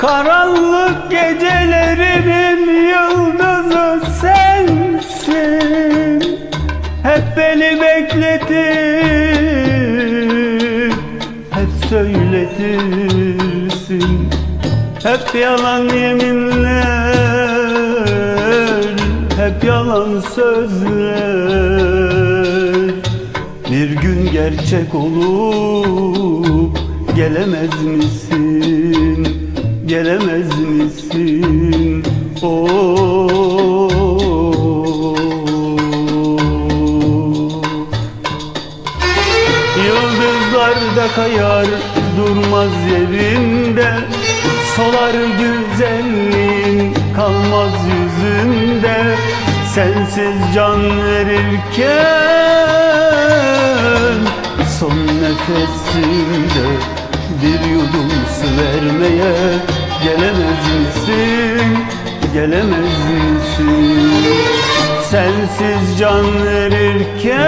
Karanlık gecelerinin yıldızı sensin. Hep beni bekletir Hep söyletirsin. Hep yalan yeminler Hep yalan sözler. Bir gün gerçek olup gelemez misin? Gelemez misin? Oh. Yıldızlar da kayar durmaz yerinde Solar güzelliğin kalmaz yüzünde Sensiz can verirken Son nefesinde bir yudum su vermeye Gelemez misin, gelemez misin? Sensiz can verirken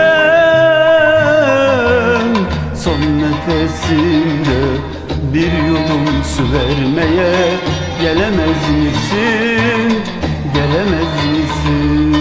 Son nefesimde bir yudum su vermeye Gelemez misin, gelemez misin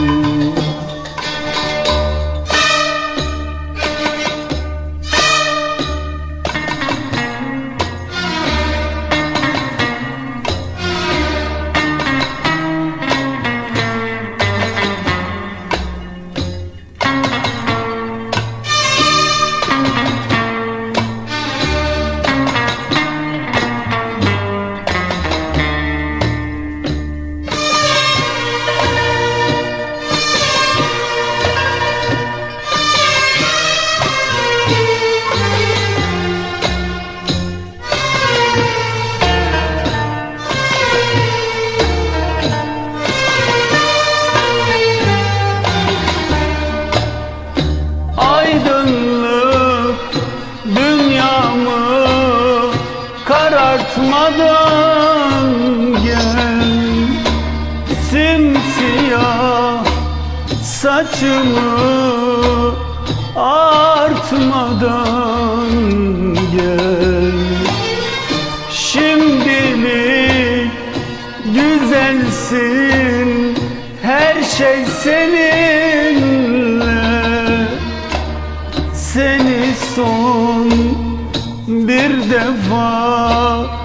karartmadan gel. Simsiyah saçımı artmadan gel. Şimdilik güzelsin her şey seninle. Seni son bir defa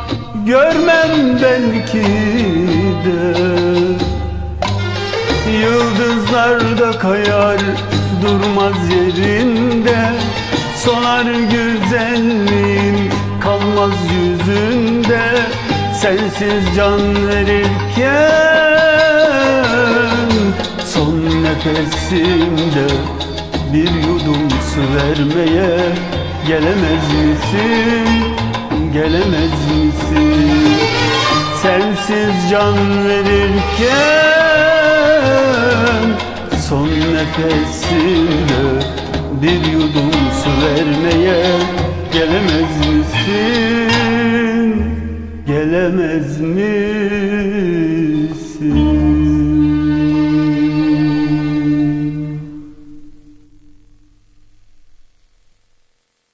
görmem belki de. Yıldızlar da kayar durmaz yerinde. Sonar güzelliğin kalmaz yüzünde. Sensiz can verirken Son nefesimde bir yudum su vermeye Gelemez misin, gelemez misin Sensiz can verirken Son nefesimde bir yudum su vermeye Gelemez misin, gelemez misin